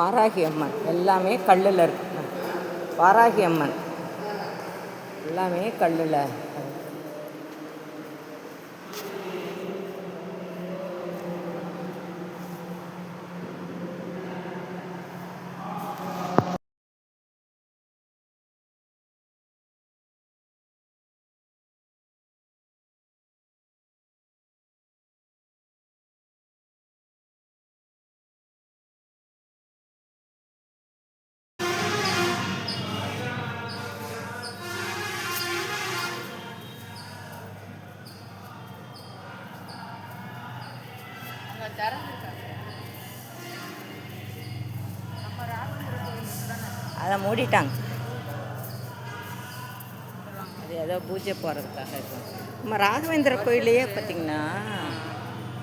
வாராகி அம்மன். எல்லாமே கல்லில் இருக்கு. வாராகி அம்மன். எல்லாமே கல்லில். அதை மூடிட்டாங்க. அது ஏதோ பூஜை போகிறதுக்காக இருக்கும் நம்ம ராகவேந்திர கோயிலையே பார்த்தீங்கன்னா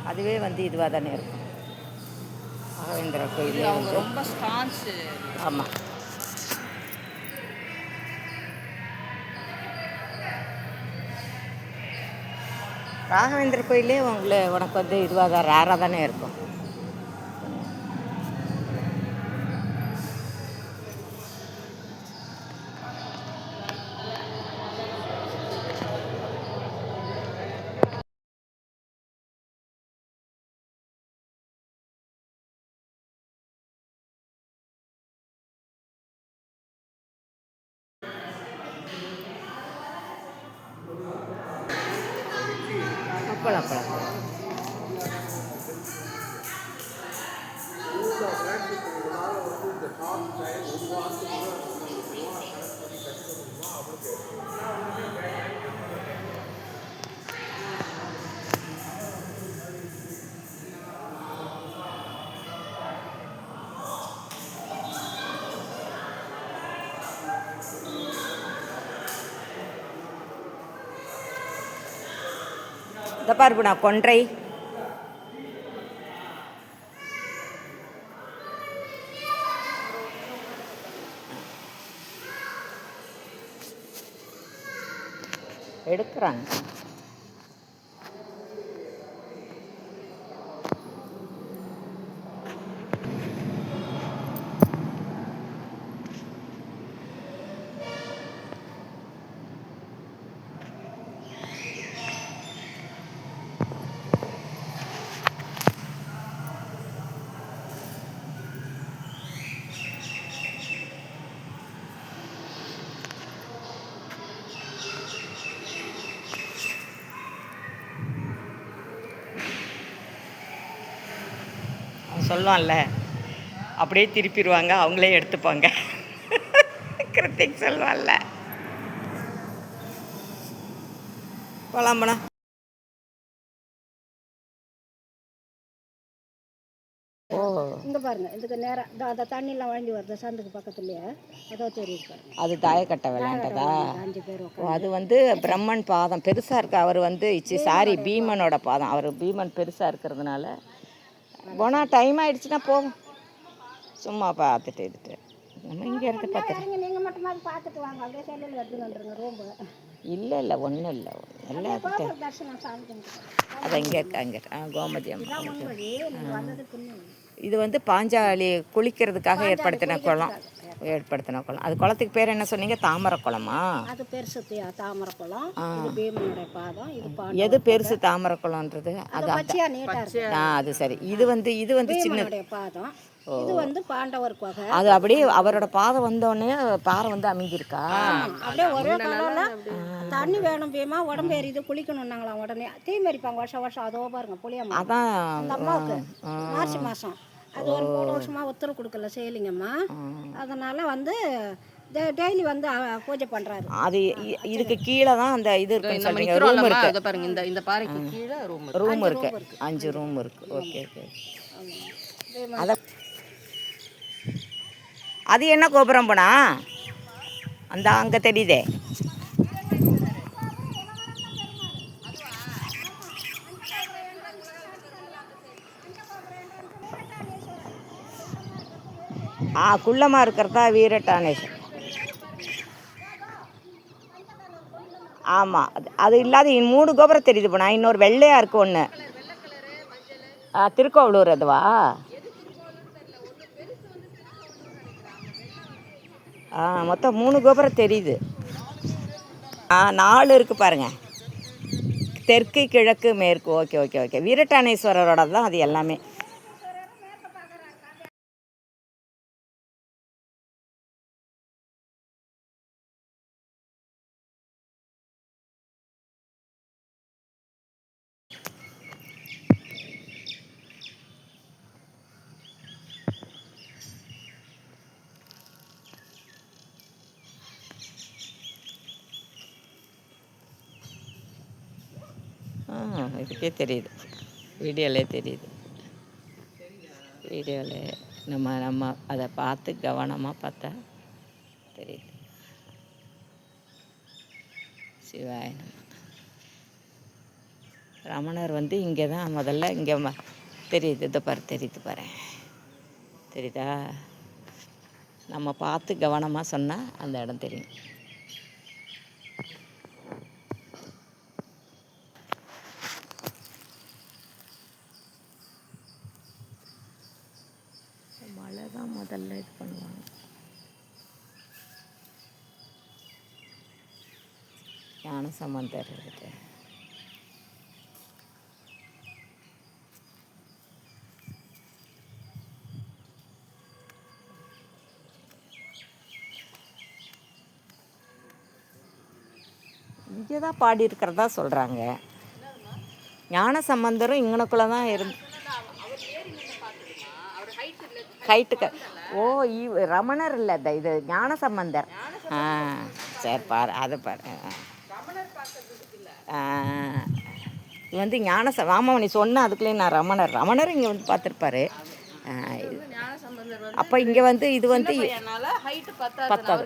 அதுவே வந்து இதுவாக தானே இருக்கும். ராகவேந்திர கோயிலே அவங்க ரொம்ப ஸ்டான்ஸு ஆமாம் ராகவேந்திர கோயிலே உங்களை உனக்கு வந்து இதுவாக தான் ரேராக தானே இருக்கும். இந்த நான் கொன்றை. எடுக்கிறாங்க. சொல்லுவான்ல அப்படியே திருப்பிடுவாங்க அவங்களே எடுத்துப்பாங்க. கிருத்திக் சொல்லுவான்ல. போலாம் போனா ஓ. இங்கே பாருங்க இதுக்கு நேரம் இந்த அந்த தண்ணிலாம் வழங்கி வருது சந்துக்கு பக்கத்துலேயே. அதோ தெரியுது பாருங்க. அது தாயக்கட்டை விளையாண்டதா? அஞ்சு பேர் ஓ அது வந்து பிரம்மன் பாதம். பெருசாக இருக்கு அவர் வந்து இச்சி சாரி பீமனோட பாதம். அவர் பீமன் பெருசாக இருக்கிறதுனால போனால் டைம் ஆயிடுச்சுன்னா போவோம். சும்மா பார்த்துட்டு இதுட்டு நம்ம இங்கே இருந்து பார்த்துட்டு. நீங்கள் மட்டுமாவது பார்த்துட்டு வாங்க. அப்படியே செல்லில் எடுத்துன்னு ரொம்ப இல்லை இல்லை ஒன்றும் இல்லை. கும்பிட்டு அது இங்கே இருக்கா இங்கே. ஆ கோமதி அம்மா. இது வந்து பாஞ்சாலி குளிக்கிறதுக்காக ஏற்படுத்தின குளம். ஏற்படுத்தின குளம். அது குளத்துக்கு பேர் என்ன சொன்னீங்க? தாமரை குளமா? அது பெருசு தாமரை குளம். பாதம். இது எது பெருசு தாமரை குளம்ன்றது? அது அது சரி. இது வந்து இது வந்து சின்ன பாதம். இது வந்து பாண்டவர் குகை அது அப்படியே அவரோட பாதை வந்தோடனே பாறை வந்து அமைஞ்சிருக்கா? அப்படியே ஒரே காலம்ல தண்ணி வேணும் பீமா உடம்பு எரியுது குளிக்கணும்னாங்களாம் உடனே. தீ மறிப்பாங்க வருஷம் வருஷம். அதோ பாருங்க புளியம்மா. அதான் அந்த அம்மாவுக்கு. மார்ச் மாதம் அது ஒரு மூணு வருஷமா உத்தரவு கொடுக்கல செய்யலிங்கம்மா அதனால வந்து டெய்லி வந்து பூஜை பண்றாரு. அது இ- இதுக்கு கீழே தான் அந்த இது சொல்றீங்க. ரூம் இருக்கு. அதை பாருங்க இந்த இந்த பாறைக்கு கீழே ரூம் ரூம் இருக்கு. அஞ்சு ரூம் இருக்கு. ஓகே ஓகே அத அது என்ன கோபுரம் போனா? அந்த அங்கே தெரியுதே. ஆ குள்ளமாக இருக்கிறதா வீரட்டானேஷன். ஆமாம் அது அது இல்லாத மூணு கோபுரம் தெரியுது போனா. இன்னொரு வெள்ளையாக இருக்கு ஒன்று திருக்கோவலூர் அதுவா? ஆ மொத்தம் மூணு கோபுரம் தெரியுது. ஆ நாலு இருக்குது பாருங்கள் தெற்கு கிழக்கு மேற்கு. Okay okay okay. வீரட்டானேஸ்வரரோட தான் அது எல்லாமே. இதுக்கே தெரியுது. வீடியோலே தெரியுது. வீடியோவில் நம்ம நம்ம அதை பார்த்து கவனமாக பார்த்தா தெரியுது. சிவாய ரமணர் வந்து இங்கே தான் முதல்ல இங்கே ம தெரியுது. இதை பாரு தெரியுது பாரு. தெரியுதா? நம்ம பார்த்து கவனமாக சொன்னால் அந்த இடம் தெரியும் மழை தான் முதல்ல இது பண்ணுவாங்க ஞான சம்பந்தர் இருக்கிட்ட இங்கே தான் பாடி இருக்கிறதா சொல்கிறாங்க ஞான சம்பந்தரும் இங்கனக்குள்ளே தான் இருந்து ஹைட்டுக்கு ஓ இவ் ரமணர் இல்லை இது ஞான சம்பந்தர். ஆ சரி பாரு அதை பாரு இது வந்து ஞான ஆமாம் நீ சொன்ன அதுக்குள்ளேயே நான் ரமணர் ரமணர் இங்கே வந்து பார்த்துருப்பாரு. அப்போ இங்கே வந்து இது வந்து பார்த்தாராம்.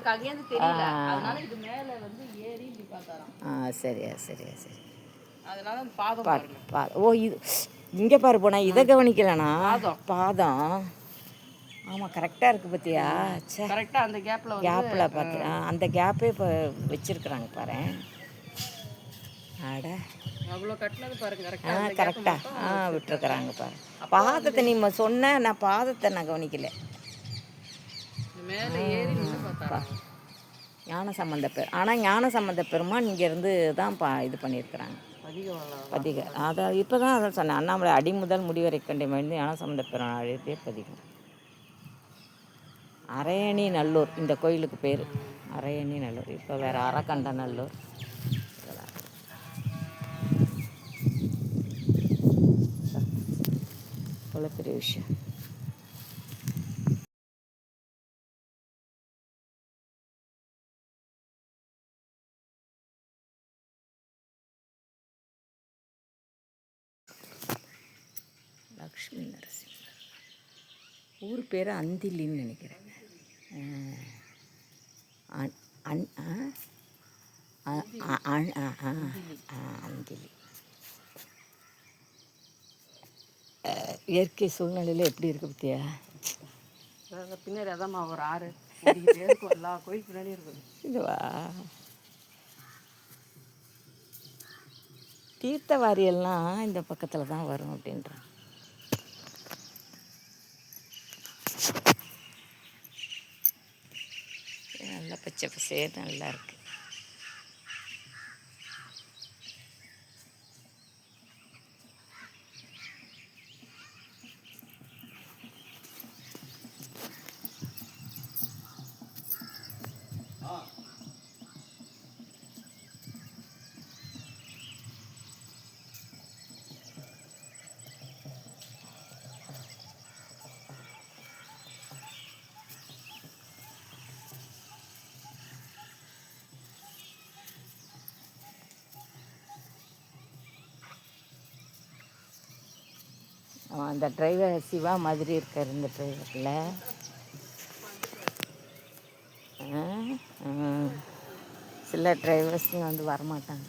ஆ சரியா சரியா சரி ஓ இது இங்கே பாரு போனா இதை கவனிக்கலண்ணா பாதம். ஆமாம் கரெக்டாக இருக்குது பார்த்தியா சே கரெக்டா அந்த கேப்பில் பார்த்து ஆ, அந்த கேப்பே இப்போ வச்சுருக்குறாங்க பாரு அட. அவ்வளோ கட்டினது பாருங்க ஆ கரெக்டாக ஆ. விட்டுருக்குறாங்க பாரு. பாதத்தை நீ சொன்ன நான் பாதத்தை நான் கவனிக்கல. ஞான சம்பந்த பெரு ஆனால் ஞான சம்பந்த பெருமான் இங்கேருந்து தான் பா இது பண்ணியிருக்கிறாங்க. பதிக. அதை இப்போ தான் அதை சொன்னேன். அண்ணாமலை அடி முதல் முடிவரை கண்டி மகிழ்ந்து ஞான சம்பந்த பெருமான் அழைத்தே பதிகம். அரையணி நல்லூர் இந்த கோயிலுக்கு பேர். அரையணி நல்லூர். இப்போ வேறு அரக்கண்ட நல்லூர். இவ்வளோ பெரிய விஷயம். லக்ஷ்மி நரசிம்மர். ஊர் பேர் அந்திலின்னு நினைக்கிறேன் அஹ், அன்- அன் அ- அந்திலி. இயற்கை சூழ்நிலையில் எப்படி இருக்கு பத்தியா? பின்னாடி அதாம்மா ஒரு ஆறு இருக்கும் எல்லா கோயில் பின்னாடியும் இருக்குது. இதுவா? தீர்த்தவாரி எல்லாம் இந்த பக்கத்தில் தான் வரும் அப்படின்றாங்க நல்லா பச்சை பசேர் நல்லா இருக்கு. அவன் அந்த டிரைவர் சிவா மாதிரி இருக்கார் இந்த டிரைவரில் சில டிரைவர்ஸுங்க வந்து வரமாட்டாங்க.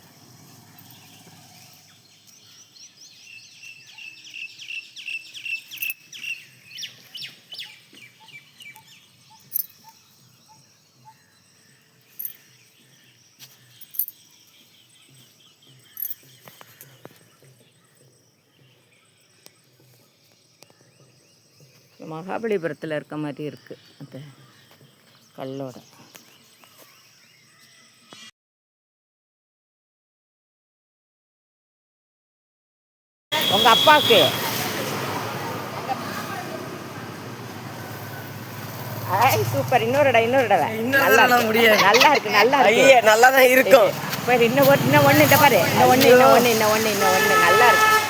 மகாபலிபுரத்தில் இருக்க மாதிரி இருக்குது அந்த கல்லோட. உங்கள் அப்பாவுக்கு சூப்பர் இன்னொரு இடம் இன்னொரு இடம் நல்லா முடியாது. நல்லா இருக்கு நல்லா நல்லா தான் இருக்கும். இன்னும் இன்னும் ஒன்று இந்த பாரு. இன்னும் ஒன்று இன்னும் ஒன்று இன்னும் ஒன்று இன்னும் ஒன்று நல்லா இருக்கு.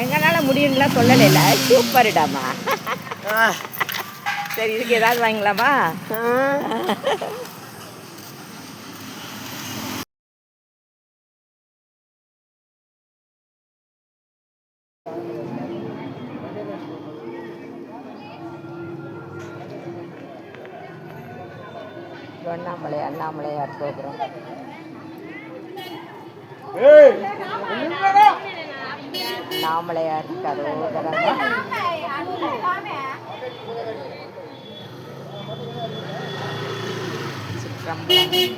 எங்களால முடியும்லாம் சொல்லலை இல்லை சூப்பர்டாமா. சரி இதுக்கு ஏதாவது வாங்கலாமா அண்ணாமலை அண்ணாமலையார் கோபுரம் அண்ணாமலையார் கரோதரம் சிற்றம்பலம்.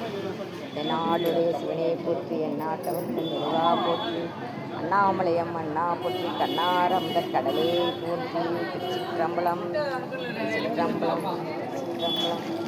தென்னாடுடைய சிவனே போற்றி எந்நாட்டவர்க்கும் இறைவா போற்றி. அண்ணாமலையம் அண்ணா போற்றி கண்ணாரந்த கடலே போற்றி. திருச்சிற்றம்பலம் சிற்றம்பலம் சிற்றம்பலம்.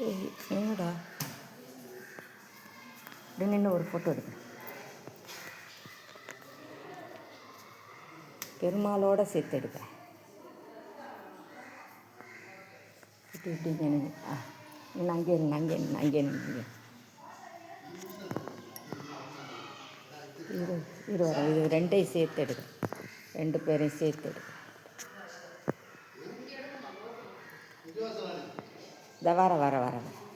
என்னடா? இப்படி நின்று ஒரு ஃபோட்டோ எடுக்கிறேன். பெருமாளோட சேர்த்து எடுப்பேன் இப்படி இப்படி நின்று ஆ இன்னும் அங்கே நின்று அங்கே அங்கே நின்று இரு இரு இது ரெண்டையும் சேர்த்து எடுக்கிறேன். ரெண்டு பேரையும் சேர்த்து எடுக்கிறேன். இந்த வர வர வர வர